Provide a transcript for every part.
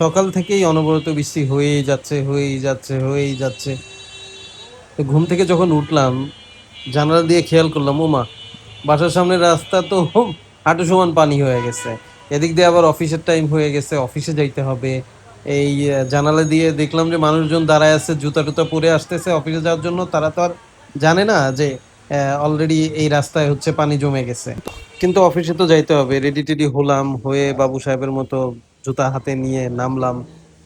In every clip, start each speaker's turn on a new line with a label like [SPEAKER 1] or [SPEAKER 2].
[SPEAKER 1] সকাল থেকেই অনবরত বৃষ্টি হয়েই যাচ্ছে হয়েই যাচ্ছে হয়েই যাচ্ছে। তো ঘুম থেকে যখন উঠলাম, জানালা দিয়ে খেয়াল করলাম, ওমা, বাসার সামনের রাস্তা তো হাঁটু সমান পানি হয়ে গেছে। এদিক দিয়ে আবার অফিসের টাইম হয়ে গেছে, অফিসে যাইতে হবে। এই জানালা দিয়ে দেখলাম যে মানুষজন দাঁড়ায় আছে, জুতা টুতা পরে আসতেছে অফিসে যাওয়ার জন্য। তারা তো আর জানে না যে অলরেডি এই রাস্তায় হচ্ছে পানি জমে গেছে। কিন্তু অফিসে তো যাইতে হবে। রেডি টেডি হলাম, হয়ে বাবু সাহেবের মতো জুতা হাতে নিয়ে নামলাম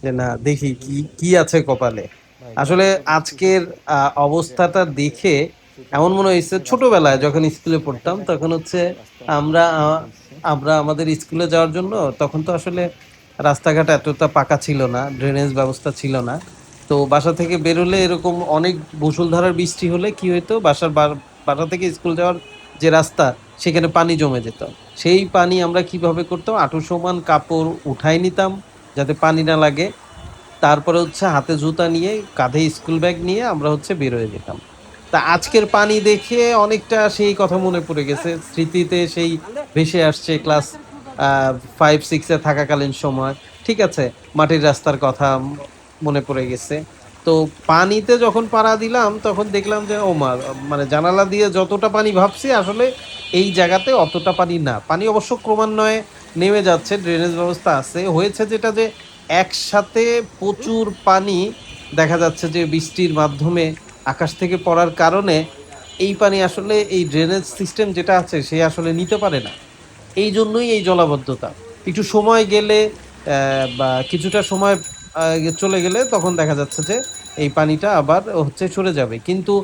[SPEAKER 1] যে না দেখি কি কি আছে কপালে। আসলে আজকের অবস্থাটা দেখে এমন মনে হয়েছে ছোটবেলায় যখন স্কুলে পড়তাম তখন হচ্ছে আমরা আমরা আমাদের স্কুলে যাওয়ার জন্য তখন তো আসলে রাস্তাঘাট এতটা পাকা ছিল না ড্রেনেজ ব্যবস্থা ছিল না। তো বাসা থেকে বেরোলে এরকম অনেক মুষলধারার বৃষ্টি হলে কি হইতো? বাসার বাসা থেকে স্কুল যাওয়ার যে রাস্তা সেখানে পানি জমে যেত। সেই পানি আমরা কীভাবে করতাম? আঁটু সমান কাপড় উঠাই নিতাম যাতে পানি না লাগে। তারপরে হচ্ছে হাতে জুতা নিয়ে, কাঁধে স্কুল ব্যাগ নিয়ে আমরা হচ্ছে বের হয়ে যেতাম। তা আজকের পানি দেখে অনেকটা সেই কথা মনে পড়ে গেছে। স্মৃতিতে সেই ভেসে আসছে ক্লাস ফাইভ সিক্সে থাকাকালীন সময়। ঠিক আছে, মাটির রাস্তার কথা মনে পড়ে গেছে। তো পানিতে যখন পাড়া দিলাম, তখন দেখলাম যে ও মা মানে জানালা দিয়ে যতটা পানি ভাবছি, আসলে এই জায়গাতে অতটা পানি না। পানি অবশ্য ক্রমান্বয়ে নেমে যাচ্ছে ড্রেনেজ ব্যবস্থা আছে। হয়েছে যেটা যে একসাথে প্রচুর পানি দেখা যাচ্ছে যে বৃষ্টির মাধ্যমে আকাশ থেকে পড়ার কারণে এই পানি আসলে এই ড্রেনেজ সিস্টেম যেটা আছে, সে আসলে নিতে পারে না। এই জন্যই এই জলাবদ্ধতা। একটু সময় গেলে বা কিছুটা সময় চলে গেলে তখন দেখা যাচ্ছে যে এই পানিটা আবার হচ্ছে সরে যাবে। কিন্তু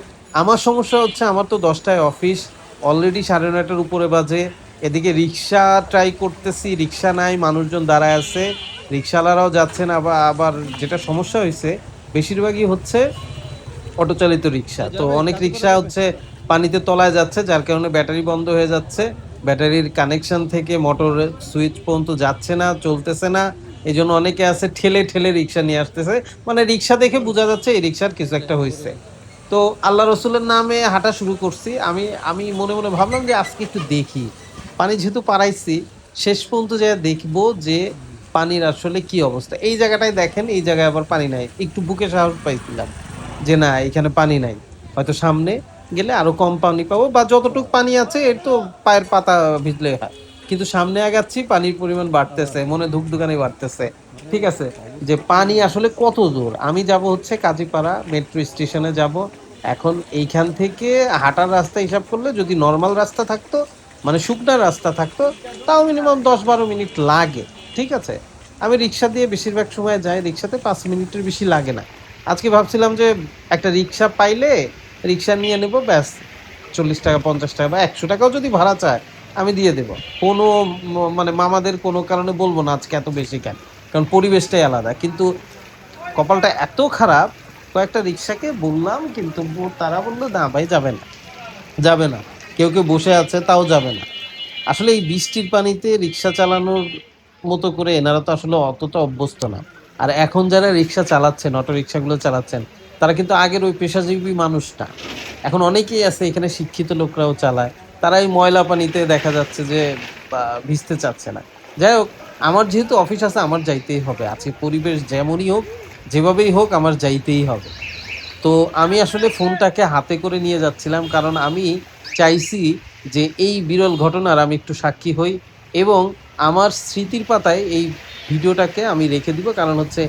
[SPEAKER 1] আমার সমস্যা হচ্ছে, আমার তো দশটায় অফিস অলরেডি সাড়ে নয়টার উপরে বাজে। এদিকে রিক্সা ট্রাই করতেছি রিক্সা নাই মানুষজন দাঁড়ায় আছে। রিক্সাওয়ালারাও যাচ্ছেন আবার আবার যেটা সমস্যা হয়েছে বেশিরভাগই হচ্ছে অটোচালিত রিক্সা। তো অনেক রিক্সা হচ্ছে পানিতে তলায় যাচ্ছে যার কারণে ব্যাটারি বন্ধ হয়ে যাচ্ছে। ব্যাটারির কানেকশন থেকে মোটর সুইচ পর্যন্ত যাচ্ছে না চলতেছে না। এই জন্য অনেকে আছে ঠেলে ঠেলে রিক্সা নিয়ে আসতেছে। মানে রিক্সা দেখে বোঝা যাচ্ছে এই রিক্সার কিছু একটা হয়েছে। তো আল্লাহ রসুলের নামে হাঁটা শুরু করছি। আমি আমি মনে মনে ভাবলাম যে আজকে একটু দেখি। পানি যেহেতু পাড়াইছি, শেষ পর্যন্ত যে দেখব যে পানির আসলে কি অবস্থা। এই জায়গাটায় দেখেন, এই জায়গায় আবার পানি নাই। একটু বুকে সাহস পাইছিলাম যে না, এখানে পানি নাই। হয়তো সামনে গেলে আরও কম পানি পাবো বা যতটুকু পানি আছে, এর তো পায়ের পাতা ভিজলে হয়। কিন্তু সামনে আগাচ্ছি, পানির পরিমাণ বাড়তেছে, মনে ধুকধুকানি বাড়তেছে। ঠিক আছে? যে পানি আসলে কত দূর? আমি যাব হচ্ছে কাজীপাড়া মেট্রো স্টেশনে যাব। এখন এইখান থেকে হাঁটার রাস্তা হিসাব করলে যদি নর্মাল রাস্তা থাকতো মানে শুকনা রাস্তা থাকতো, তাও মিনিমাম দশ বারো মিনিট লাগে। ঠিক আছে? আমি রিক্সা দিয়ে বেশিরভাগ সময় যাই, রিক্সাতে পাঁচ মিনিটের বেশি লাগে না। আজকে ভাবছিলাম যে একটা রিক্সা পাইলে রিক্সা নিয়ে নেব, ব্যাস, চল্লিশ টাকা, পঞ্চাশ টাকা বা একশো টাকাও যদি ভাড়া চায়, আমি দিয়ে দেব। কোনো মানে মামাদের কোনো কারণে বলব না আজকে এত বেশি কেন। কারণ পরিবেশটাই আলাদা। কিন্তু কপালটা এত খারাপ, কয়েকটা রিক্সাকে বললাম, কিন্তু তারা বলল, না ভাই, যাবে না। যাবে না। কেউ কেউ বসে আছে, তাও যাবে না। আসলে এই বৃষ্টির পানিতে রিক্সা চালানোর মতো করে এনারা তো আসলে অতটা অভ্যস্ত না। আর এখন যারা রিক্সা চালাচ্ছেন, অটো রিক্সাগুলো চালাচ্ছেন, তারা কিন্তু আগের ওই পেশাজীবী মানুষটা। এখন অনেকেই আছে, এখানে শিক্ষিত লোকরাও চালায়। তারা এই ময়লা পানিতে দেখা যাচ্ছে যে ভিজতে চাচ্ছে না। যাই হোক আমার যেহেতু অফিস আছে, আমার যাইতেই হবে। আছে পরিবেশ যেমনই হোক, যেভাবেই হোক, আমার যাইতেই হবে। তো আমি আসলে ফোনটাকে হাতে করে নিয়ে যাচ্ছিলাম, কারণ আমি চাইছি যে এই বিরল ঘটনার আমি একটু সাক্ষী হই এবং আমার স্মৃতির পাতায় এই ভিডিওটাকে আমি রেখে দিব, কারণ হচ্ছে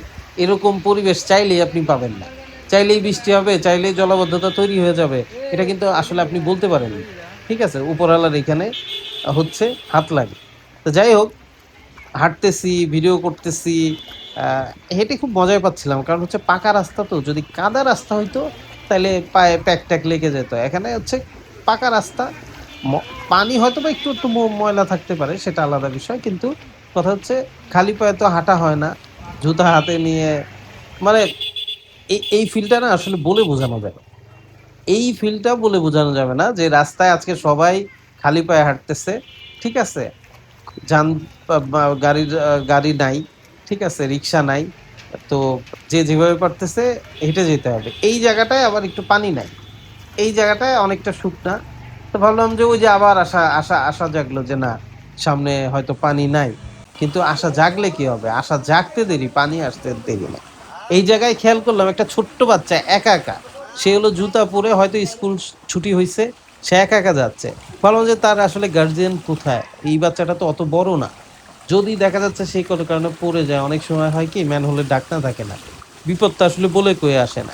[SPEAKER 1] এরকম পরিবেশ চাইলেই আপনি পাবেন না। চাইলেই বৃষ্টি হবে, চাইলেই জলাবদ্ধতা তৈরি হয়ে যাবে, এটা কিন্তু আসলে আপনি বলতে পারেন। ঠিক আছে, উপরওয়ালার এখানে হচ্ছে হাত লাগে। তো যাই হোক হাঁটতেছি ভিডিও করতেছি হেঁটে খুব মজাই পাচ্ছিলাম। কারণ হচ্ছে পাকা রাস্তা তো, যদি কাদা রাস্তা হইতো তাহলে পায়ে প্যাক ট্যাক লেগে যেত। এখানে হচ্ছে পাকা রাস্তা পানি হয়তো বা একটু একটু ময়লা থাকতে পারে, সেটা আলাদা বিষয়, কিন্তু কথা হচ্ছে খালি পায়ে তো হাঁটা হয় না, জুতা হাতে নিয়ে মানে এই এই ফিলটা না আসলে বলে বোঝানো যাবে। এই ফিলটা বলে বোঝানো যাবে না যে রাস্তায় আজকে সবাই খালি পায়ে হাঁটতেছে, ঠিক আছে? যান গাড়ির গাড়ি নাই, ঠিক আছে, রিক্সা নাই, তো যে যেভাবে পারতেছে হেঁটে যেতে হবে। এই জায়গাটায় আবার একটু পানি নাই। এই জায়গাটায় অনেকটা শুকনা। তো ভাবলাম যে ওই যে আবার আশা আশা আশা জাগলো যে না, সামনে হয়তো পানি নাই। কিন্তু আশা জাগলে কি হবে? আশা জাগতে দেরি, পানি আসতে দেরি না। এই জায়গায় খেয়াল করলাম একটা ছোট্ট বাচ্চা একা একা। সে হলো জুতা পরে হয়তো স্কুল ছুটি হয়েছে সে একা একা যাচ্ছে। ভাবলাম যে তার আসলে গার্জিয়ান কোথায়? এই বাচ্চাটা তো অত বড় না। যদি দেখা যাচ্ছে সেই কোনো কারণে পড়ে যায়, অনেক সময় হয় কি ম্যান হলে ডাক না থাকে না। বিপদটা আসলে বলে কয়ে আসে না।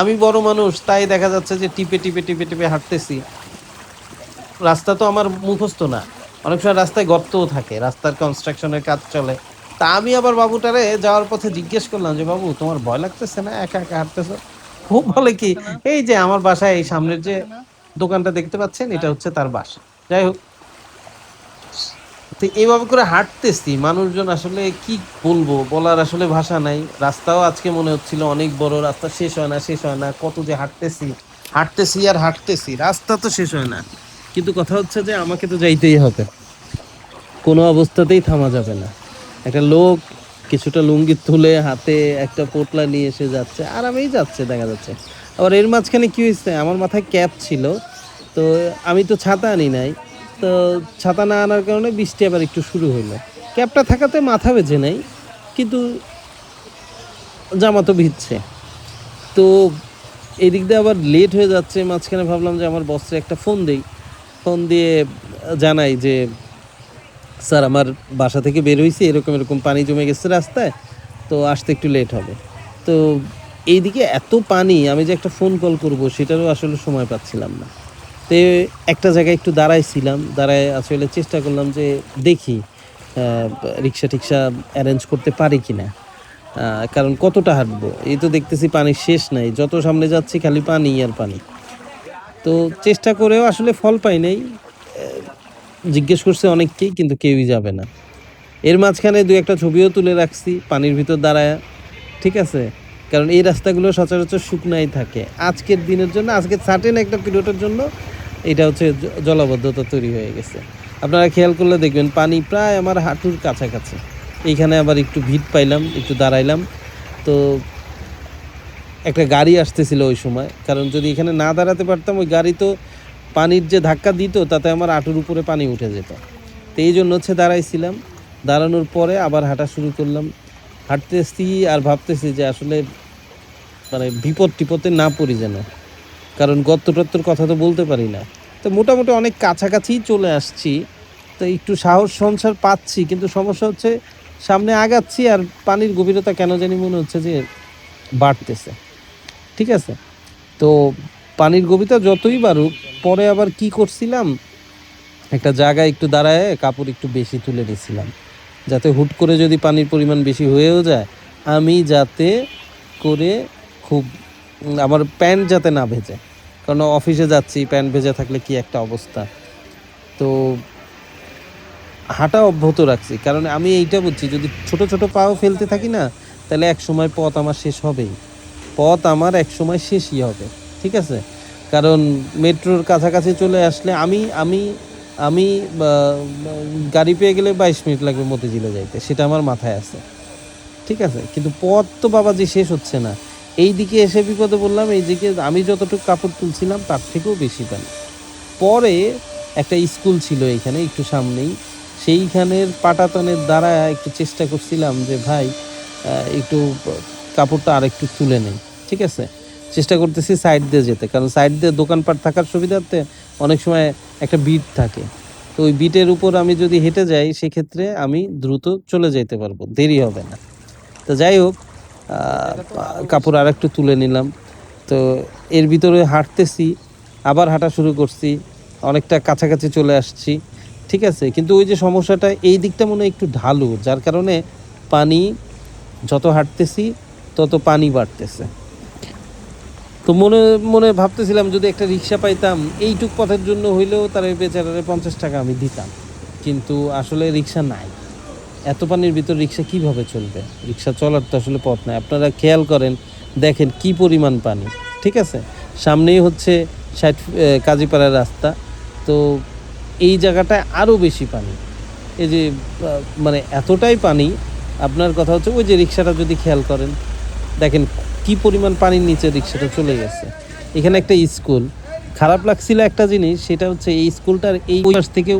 [SPEAKER 1] আমি বড় মানুষ, তাই দেখা যাচ্ছে যে টিপে টিপে টিপে টিপে হাঁটতেছি। রাস্তা তো আমার মুখস্থ না। অনেক সময় রাস্তায় গর্তও থাকে, রাস্তার কনস্ট্রাকশনের কাজ চলে। তা আমি আবার বাবুটারে যাওয়ার পথে জিজ্ঞেস করলাম যে, বাবু, তোমার ভয় লাগতেছে না? একা একা হাঁটতেছো? খুব বলে কি, এই যে আমার বাসায় এই সামনের যে দোকানটা দেখতে পাচ্ছেন, এটা হচ্ছে তার বাসা। যাই হোক, তো এইভাবে করে হাঁটতেছি, মানুষজন আসলে কি বলব, বলার আসলে ভাষা নাই। রাস্তাও আজকে মনে হচ্ছিল অনেক বড়, রাস্তা শেষ হয় না, শেষ হয় না, কত যে হাঁটতেছি হাঁটতেছি আর হাঁটতেছি, রাস্তা তো শেষ হয় না। কিন্তু কথা হচ্ছে যে আমাকে তো যাইতেই হবে। কোনো অবস্থাতেই থামা যাবে না। একটা লোক কিছুটা লুঙ্গি তুলে হাতে একটা পোটলা নিয়ে এসে যাচ্ছে, আরামেই যাচ্ছে, দেখা যাচ্ছে। আবার এর মাঝখানে কি হয়েছে? আমার মাথায় ক্যাপ ছিল, তো আমি তো ছাতা আনি নাই। তো ছাতা না আনার কারণে বৃষ্টি আবার একটু শুরু হইল। ক্যাপটা থাকাতে মাথা বেজে নেই, কিন্তু জামা তো ভিজছে। তো এদিক দিয়ে আবার লেট হয়ে যাচ্ছে, মাঝখানে ভাবলাম যে আমার বসে একটা ফোন দেই। ফোন দিয়ে জানাই যে, স্যার, আমার বাসা থেকে বের হয়েছি এরকম এরকম পানি জমে গেছে রাস্তায়, তো আসতে একটু লেট হবে। তো এইদিকে এত পানি, আমি যে একটা ফোন কল করব, সেটারও আসলে সময় পাচ্ছিলাম না। তো একটা জায়গায় একটু দাঁড়াইছিলাম, দাঁড়ায় আসলে চেষ্টা করলাম যে দেখি রিক্সা টিক্সা অ্যারেঞ্জ করতে পারি কি না কারণ কতটা হাঁটবো, এই তো দেখতেছি পানির শেষ নাই, যত সামনে যাচ্ছি খালি পানি আর পানি। তো চেষ্টা করেও আসলে ফল পাই নাই জিজ্ঞেস করছে অনেককেই, কিন্তু কেউই যাবে না। এর মাঝখানে দু একটা ছবিও তুলে রাখছি, পানির ভিতর দাঁড়ায়, ঠিক আছে? কারণ এই রাস্তাগুলো সচরাচর শুকনাই থাকে। আজকের দিনের জন্য, আজকে সার্টেন একটা পিরিয়ডের জন্য এটা হচ্ছে জলাবদ্ধতা তৈরি হয়ে গেছে। আপনারা খেয়াল করলে দেখবেন পানি প্রায় আমার হাঁটুর কাছাকাছি। এইখানে আবার একটু ভিড় পাইলাম, একটু দাঁড়াইলাম। তো একটা গাড়ি আসতেছিল ওই সময়। কারণ যদি এখানে না দাঁড়াতে পারতাম, ওই গাড়ি তো পানির যে ধাক্কা দিত, তাতে আমার হাঁটুর উপরে পানি উঠে যেত। তো এই জন্য হচ্ছে দাঁড়াইছিলাম। দাঁড়ানোর পরে আবার হাঁটা শুরু করলাম। হাঁটতেছি আর ভাবতেছি যে আসলে মানে বিপদ টিপদে না পড়ি যেন। কারণ গত্ত টত্তর কথা তো বলতে পারি না। তো মোটামুটি অনেক কাছাকাছি চলে আসছি। তো একটু সাহস সঞ্চার পাচ্ছি, কিন্তু সমস্যা হচ্ছে সামনে আগাচ্ছি আর পানির গভীরতা কেন জানি মনে হচ্ছে যে বাড়তেছে। ঠিক আছে? তো পানির গভীরতা যতই বাড়ুক, পরে আবার কি করছিলাম? একটা জায়গায় একটু দাঁড়ায় কাপড় একটু বেশি তুলে নিয়েছিলাম। যাতে হুট করে যদি পানির পরিমাণ বেশি হয়েও যায়, আমি যাতে করে খুব আমার প্যান্ট যাতে না ভেজে। কারণ অফিসে যাচ্ছি, প্যান্ট ভেজে থাকলে কি একটা অবস্থা? তো হাঁটা অব্যাহত রাখছি। কারণ আমি এইটা বুঝছি, যদি ছোট ছোট পাও ফেলতে থাকি না, তাহলে এক সময় পথ আমার শেষ হবেই। পথ আমার এক সময় শেষই হবে, ঠিক আছে? কারণ মেট্রোর কাছাকাছি চলে আসলে আমি আমি আমি গাড়ি পেয়ে গেলে বাইশ মিনিট লাগবে মতিঝিলে যাইতে, সেটা আমার মাথায় আছে, ঠিক আছে? কিন্তু পথ তো বাবাজি শেষ হচ্ছে না। এই দিকে এসে বিপদে বললাম এই দিকে আমি যতটুকু কাপড় তুলছিলাম তার থেকেও বেশি পানি পরে একটা স্কুল ছিল এখানে, একটু সামনেই। সেইখানের পাটাতনের দ্বারা একটু চেষ্টা করছিলাম যে, ভাই একটু কাপড়টা আর একটু তুলে নেই। ঠিক আছে? চেষ্টা করতেছি সাইড দিয়ে যেতে, কারণ সাইড দিয়ে দোকানপাট থাকার সুবিধার্থে অনেক সময় একটা বিট থাকে। তো ওই বিটের উপর আমি যদি হেঁটে যাই, সেক্ষেত্রে আমি দ্রুত চলে যেতে পারব, দেরি হবে না। তো যাই হোক কাপড় আর একটু তুলে নিলাম। তো এর ভিতরে হাঁটতেছি, আবার হাঁটা শুরু করছি, অনেকটা কাছাকাছি চলে আসছি, ঠিক আছে? কিন্তু ওই যে সমস্যাটা, এই দিকটা মনে একটু ঢালু, যার কারণে পানি, যত হাঁটতেছি, তত পানি বাড়তেছে। তো মনে মনে ভাবতেছিলাম যদি একটা রিক্সা পাইতাম, এইটুক পথের জন্য হইলেও তার বেচারারে পঞ্চাশ টাকা আমি দিতাম। কিন্তু আসলে রিক্সা নাই। এত পানির ভিতর রিক্সা কীভাবে চলবে? রিক্সা চলার তো আসলে পথ নাই। আপনারা খেয়াল করেন, দেখেন কি পরিমাণ পানি, ঠিক আছে? সামনেই হচ্ছে ষাট কাজীপাড়ার রাস্তা। তো এই জায়গাটায় আরও বেশি পানি। এই যে মানে এতটাই পানি, আপনার কথা হচ্ছে ওই যে রিক্সাটা যদি খেয়াল করেন, দেখেন কি পরিমাণ পানির নিচে রিক্সাটা চলে গেছে। এখানে একটা স্কুল। খারাপ লাগছিল একটা জিনিস, সেটা হচ্ছে এই স্কুলটার এই পাশ থেকে